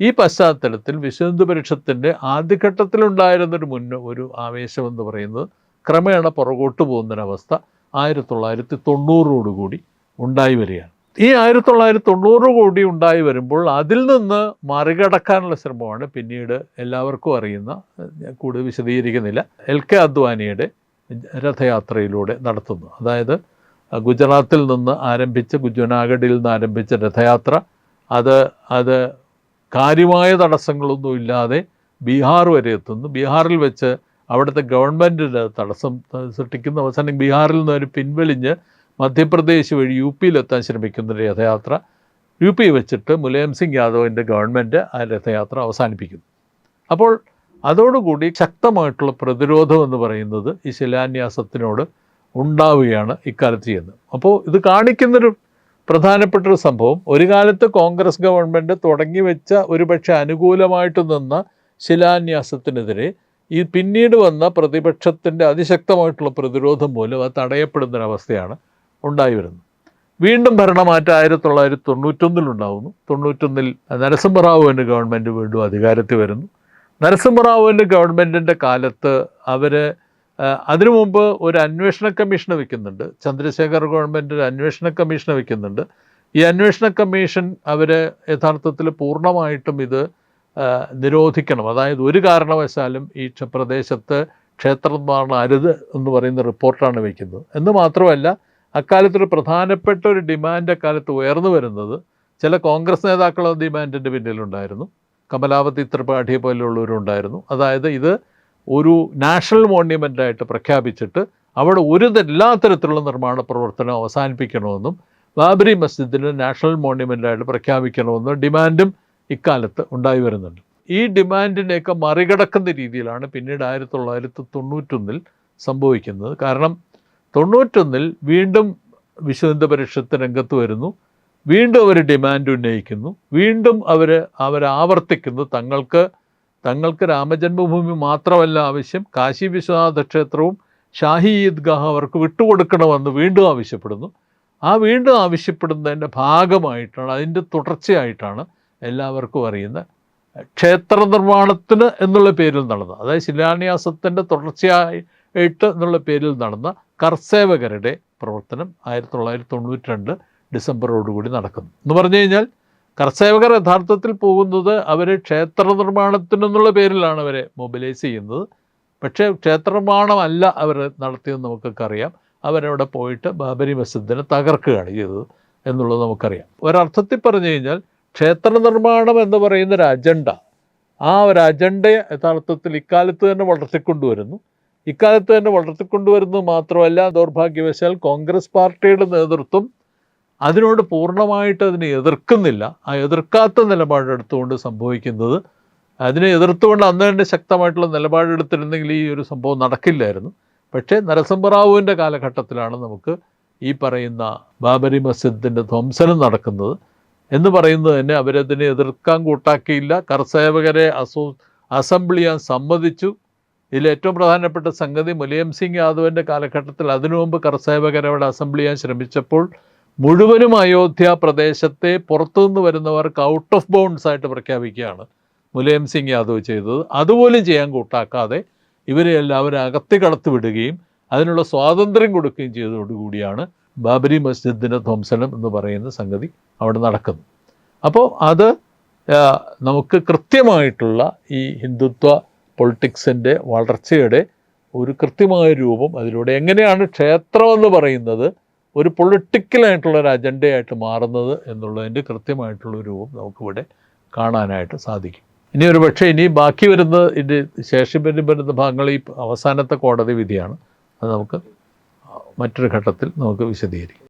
ഈ പശ്ചാത്തലത്തിൽ വിശ്വഹിന്ദു പരിഷത്തിന്റെ ആദ്യഘട്ടത്തിലുണ്ടായിരുന്നൊരു മുന്ന ഒരു ആവേശം എന്ന് പറയുന്നത് ക്രമേണ പുറകോട്ട് പോകുന്നൊരവസ്ഥ ആയിരത്തി തൊള്ളായിരത്തി തൊണ്ണൂറോടുകൂടി ഉണ്ടായി വരികയാണ്. ഈ ആയിരത്തി തൊള്ളായിരത്തി തൊണ്ണൂറ് കോടി ഉണ്ടായി വരുമ്പോൾ അതിൽ നിന്ന് മറികടക്കാനുള്ള ശ്രമമാണ് പിന്നീട് എല്ലാവർക്കും അറിയുന്ന ഞാൻ കൂടുതൽ വിശദീകരിക്കുന്നില്ല എൽ കെ അദ്വാനിയുടെ രഥയാത്രയിലൂടെ നടത്തുന്നു. അതായത് ഗുജറാത്തിൽ നിന്ന് ആരംഭിച്ച് ജുനാഗഡിൽ നിന്ന് ആരംഭിച്ച രഥയാത്ര അത് അത് കാര്യമായ തടസ്സങ്ങളൊന്നും ഇല്ലാതെ ബീഹാർ വരെ എത്തുന്നു. ബീഹാറിൽ വെച്ച് അവിടുത്തെ ഗവൺമെന്റിന് തടസ്സം സൃഷ്ടിക്കുന്ന അവസാനം ബീഹാറിൽ നിന്ന് അവർ പിൻവലിഞ്ഞ് മധ്യപ്രദേശ് വഴി യു പിയിലെത്താൻ ശ്രമിക്കുന്ന ഒരു രഥയാത്ര യു പി വെച്ചിട്ട് മുലായം സിംഗ് യാദവിന്റെ ഗവൺമെന്റ് ആ രഥയാത്ര അവസാനിപ്പിക്കുന്നു. അപ്പോൾ അതോടുകൂടി ശക്തമായിട്ടുള്ള പ്രതിരോധം എന്ന് പറയുന്നത് ഈ ശിലാന്യാസത്തിനോട് ഉണ്ടാവുകയാണ് ഇക്കാലത്ത് ചെയ്യുന്നത്. അപ്പോൾ ഇത് കാണിക്കുന്നൊരു പ്രധാനപ്പെട്ടൊരു സംഭവം. ഒരു കാലത്ത് കോൺഗ്രസ് ഗവൺമെന്റ് തുടങ്ങി വെച്ച ഒരുപക്ഷെ അനുകൂലമായിട്ട് നിന്ന ശിലാന്യാസത്തിനെതിരെ ഈ പിന്നീട് വന്ന പ്രതിപക്ഷത്തിന്റെ അതിശക്തമായിട്ടുള്ള പ്രതിരോധം മൂലം അത് തടയപ്പെടുന്നൊരവസ്ഥയാണ് ഉണ്ടായി വരുന്നു. വീണ്ടും ഭരണമാറ്റം ആയിരത്തി തൊള്ളായിരത്തി തൊണ്ണൂറ്റൊന്നിലുണ്ടാവുന്നു തൊണ്ണൂറ്റൊന്നിൽ നരസിംഹറാവുവിന്റെ ഗവൺമെന്റ് വീണ്ടും അധികാരത്തിൽ വരുന്നു. നരസിംഹറാവുവിന്റെ ഗവൺമെന്റിന്റെ കാലത്ത് അവർ അതിനു മുമ്പ് ഒരു അന്വേഷണ കമ്മീഷനെ വെക്കുന്നുണ്ട്. ചന്ദ്രശേഖർ ഗവൺമെന്റ് ഒരു അന്വേഷണ കമ്മീഷനെ വെക്കുന്നുണ്ട്. ഈ അന്വേഷണ കമ്മീഷൻ അവർ യഥാർത്ഥത്തിൽ പൂർണമായിട്ടും ഇത് നിരോധിക്കണം. അതായത് ഒരു കാരണവശാലും ഈ പ്രദേശത്ത് ക്ഷേത്ര നിർമ്മാണം അരുത് എന്ന് പറയുന്ന റിപ്പോർട്ടാണ് വയ്ക്കുന്നത് എന്ന് മാത്രമല്ല അക്കാലത്തൊരു പ്രധാനപ്പെട്ട ഒരു ഡിമാൻഡ് അക്കാലത്ത് ഉയർന്നു വരുന്നത് ചില കോൺഗ്രസ് നേതാക്കളുടെ ഡിമാൻഡിന്റെ പിന്നിലുണ്ടായിരുന്നു. കമലാവതി ത്രിപാഠിയെ പോലെയുള്ളവരുണ്ടായിരുന്നു അതായത് ഇത് ഒരു നാഷണൽ മോണ്യുമെന്റായിട്ട് പ്രഖ്യാപിച്ചിട്ട് അവിടെ ഒരു എല്ലാ തരത്തിലുള്ള നിർമ്മാണ പ്രവർത്തനം അവസാനിപ്പിക്കണമെന്നും ബാബരി മസ്ജിദിന് നാഷണൽ മോണ്യുമെന്റായിട്ട് പ്രഖ്യാപിക്കണമെന്നും ഡിമാൻഡും ഇക്കാലത്ത് ഉണ്ടായി വരുന്നുണ്ട്. ഈ ഡിമാൻഡിനെയൊക്കെ മറികടക്കുന്ന രീതിയിലാണ് പിന്നീട് ആയിരത്തി തൊള്ളായിരത്തി തൊണ്ണൂറ്റൊന്നിൽ സംഭവിക്കുന്നത്. കാരണം തൊണ്ണൂറ്റൊന്നിൽ വീണ്ടും വിശുദ്ധ പരിഷത്ത് രംഗത്ത് വരുന്നു. വീണ്ടും അവർ ഡിമാൻഡ് ഉന്നയിക്കുന്നു. വീണ്ടും അവർ ആവർത്തിക്കുന്നു. തങ്ങൾക്ക് തങ്ങൾക്ക് രാമജന്മഭൂമി മാത്രമല്ല ആവശ്യം. കാശി വിശ്വനാഥ ക്ഷേത്രവും ഷാഹി ഈദ്ഗാഹ് അവർക്ക് വിട്ടുകൊടുക്കണമെന്ന് വീണ്ടും ആവശ്യപ്പെടുന്നു. ആ വീണ്ടും ആവശ്യപ്പെടുന്നതിന്റെ ഭാഗമായിട്ടാണ് അതിന്റെ തുടർച്ചയായിട്ടാണ് എല്ലാവർക്കും അറിയുന്ന ക്ഷേത്ര നിർമ്മാണത്തിന് എന്നുള്ള പേരിൽ നടന്ന അതായത് ശിലാന്യാസത്തിന്റെ തുടർച്ചയായിട്ട് എന്നുള്ള പേരിൽ നടന്ന കർസേവകരുടെ പ്രവർത്തനം ആയിരത്തി തൊള്ളായിരത്തി തൊണ്ണൂറ്റി രണ്ട് ഡിസംബറോടുകൂടി നടക്കുന്നു. എന്ന് പറഞ്ഞു കഴിഞ്ഞാൽ കർസേവകർ യഥാർത്ഥത്തിൽ പോകുന്നത് അവർ ക്ഷേത്ര നിർമ്മാണത്തിനെന്നുള്ള പേരിലാണ് അവരെ മൊബിലൈസ് ചെയ്യുന്നത്. പക്ഷേ ക്ഷേത്ര നിർമ്മാണമല്ല അവർ നടത്തിയെന്ന് നമുക്കൊക്കെ അറിയാം അവരവിടെ പോയിട്ട് ബാബരി മസ്ജിദിനെ തകർക്കുകയാണ് ചെയ്തത് എന്നുള്ളത് നമുക്കറിയാം. ഒരർത്ഥത്തിൽ പറഞ്ഞു കഴിഞ്ഞാൽ ക്ഷേത്ര നിർമ്മാണം എന്ന് പറയുന്ന ഒരു അജണ്ട ആ ഒരു അജണ്ടയെ യഥാർത്ഥത്തിൽ ഇക്കാലത്ത് തന്നെ വളർത്തിക്കൊണ്ടുവരുന്നു. ഇക്കാലത്ത് തന്നെ വളർത്തിക്കൊണ്ടുവരുന്നത് മാത്രമല്ല ദൗർഭാഗ്യവശാൽ കോൺഗ്രസ് പാർട്ടിയുടെ നേതൃത്വം അതിനോട് പൂർണമായിട്ട് അതിനെ എതിർക്കുന്നില്ല. ആ എതിർക്കാത്ത നിലപാടെടുത്തുകൊണ്ട് സംഭവിക്കുന്നത് അതിനെ എതിർത്തുകൊണ്ട് അന്ന് തന്നെ ശക്തമായിട്ടുള്ള നിലപാടെടുത്തിരുന്നെങ്കിൽ ഈ ഒരു സംഭവം നടക്കില്ലായിരുന്നു. പക്ഷേ നരസിംഹറാവുവിന്റെ കാലഘട്ടത്തിലാണ് നമുക്ക് ഈ പറയുന്ന ബാബരി മസ്ജിദിന്റെ ധ്വംസനം നടക്കുന്നത് എന്ന് പറയുന്നത് തന്നെ അവരതിനെ എതിർക്കാൻ കൂട്ടാക്കിയില്ല. കർസേവകരെ അസോ അസംബിൾ ചെയ്യാൻ സമ്മതിച്ചു. ഇതിൽ ഏറ്റവും പ്രധാനപ്പെട്ട സംഗതി മുലയം സിംഗ് യാദവിന്റെ കാലഘട്ടത്തിൽ അതിനു മുമ്പ് കർസേവകരെ അവിടെ അസംബിൾ ചെയ്യാൻ ശ്രമിച്ചപ്പോൾ മുഴുവനും അയോധ്യ പ്രദേശത്തെ പുറത്തുനിന്ന് വരുന്നവർക്ക് ഔട്ട് ഓഫ് ബൗണ്ട്സ് ആയിട്ട് പ്രഖ്യാപിക്കുകയാണ് മുലയം സിംഗ് യാദവ് ചെയ്തത്. അതുപോലും ചെയ്യാൻ കൂട്ടാക്കാതെ ഇവരെ എല്ലാവരും അകത്തി കടത്തി വിടുകയും അതിനുള്ള സ്വാതന്ത്ര്യം കൊടുക്കുകയും ചെയ്തതോടുകൂടിയാണ് ബാബരി മസ്ജിദിന്റെ ധ്വംസനം എന്ന് പറയുന്ന സംഗതി അവിടെ നടക്കുന്നു അപ്പോൾ അത് നമുക്ക് കൃത്യമായിട്ടുള്ള ഈ ഹിന്ദുത്വ പൊളിറ്റിക്സിന്റെ വളർച്ചയുടെ ഒരു കൃത്യമായ രൂപം അതിലൂടെ എങ്ങനെയാണ് ക്ഷേത്രം എന്ന് പറയുന്നത് ഒരു പൊളിറ്റിക്കലായിട്ടുള്ള ഒരു അജണ്ടയായിട്ട് മാറുന്നത് എന്നുള്ളതിന്റെ കൃത്യമായിട്ടുള്ള രൂപം നമുക്കിവിടെ കാണാനായിട്ട് സാധിക്കും. ഇനി ഒരു പക്ഷേ ഇനി ബാക്കി വരുന്ന ഇതിന്റെ ശേഷം വരുന്ന ഭാഗങ്ങൾ ഈ അവസാനത്തെ കോടതി വിധിയാണ്. അത് നമുക്ക് മറ്റൊരു ഘട്ടത്തിൽ നമുക്ക് വിശദീകരിക്കാം.